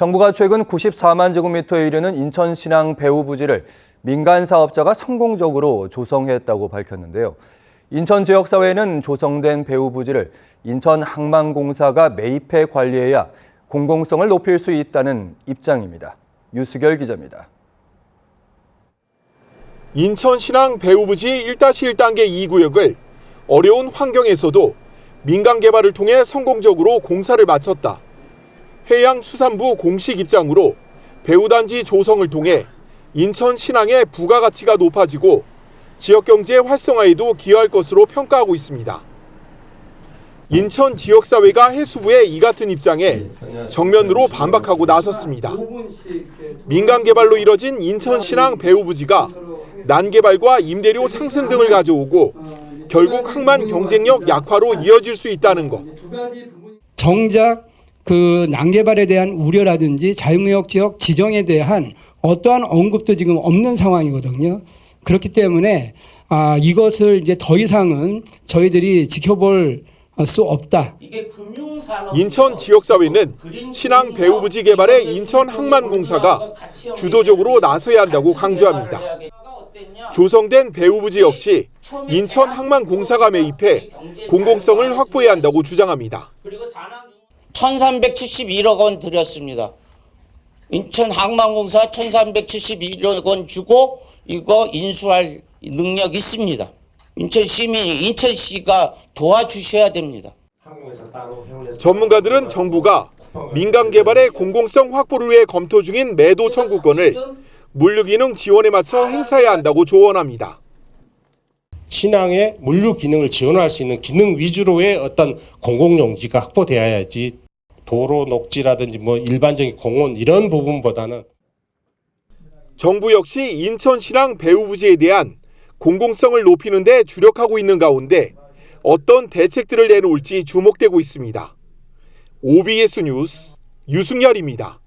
정부가 최근 94만 제곱미터에 이르는 인천 신항 배후 부지를 민간 사업자가 성공적으로 조성했다고 밝혔는데요. 인천 지역 사회는 조성된 배후 부지를 인천 항만공사가 매입해 관리해야 공공성을 높일 수 있다는 입장입니다. 유수결 기자입니다. 인천 신항 배후 부지 1-1단계 2구역을 어려운 환경에서도 민간 개발을 통해 성공적으로 공사를 마쳤다. 해양수산부 공식 입장으로 배후단지 조성을 통해 인천 신항의 부가가치가 높아지고 지역 경제 활성화에도 기여할 것으로 평가하고 있습니다. 인천 지역사회가 해수부의 이 같은 입장에 정면으로 반박하고 나섰습니다. 민간 개발로 이뤄진 인천 신항 배후부지가 난개발과 임대료 상승 등을 가져오고 결국 항만 경쟁력 약화로 이어질 수 있다는 것. 정작 그 난개발에 대한 우려라든지 자유무역 지역 지정에 대한 어떠한 언급도 지금 없는 상황이거든요. 그렇기 때문에 아, 이것을 이제 더 이상은 저희들이 지켜볼 수 없다. 인천 지역사회는 신항 배후부지 개발에 인천 항만공사가 주도적으로 나서야 한다고 강조합니다. 조성된 배후부지 역시 인천 항만공사가 매입해 공공성을 확보해야 한다고 주장합니다. 1371억 원 들였습니다. 인천 항만공사 1371억 원 주고 이거 인수할 능력 있습니다. 인천 시민이 인천시가 도와주셔야 됩니다. 전문가들은 정부가 민간 개발의 공공성 확보를 위해 검토 중인 매도 청구권을 물류기능 지원에 맞춰 행사해야 한다고 조언합니다. 신앙의 물류 기능을 지원할 수 있는 기능 위주로의 어떤 공공용지가 확보되어야지 도로 녹지라든지 뭐 일반적인 공원 이런 부분보다는 정부 역시 인천 신항 배후부지에 대한 공공성을 높이는 데 주력하고 있는 가운데 어떤 대책들을 내놓을지 주목되고 있습니다. OBS 뉴스 유승열입니다.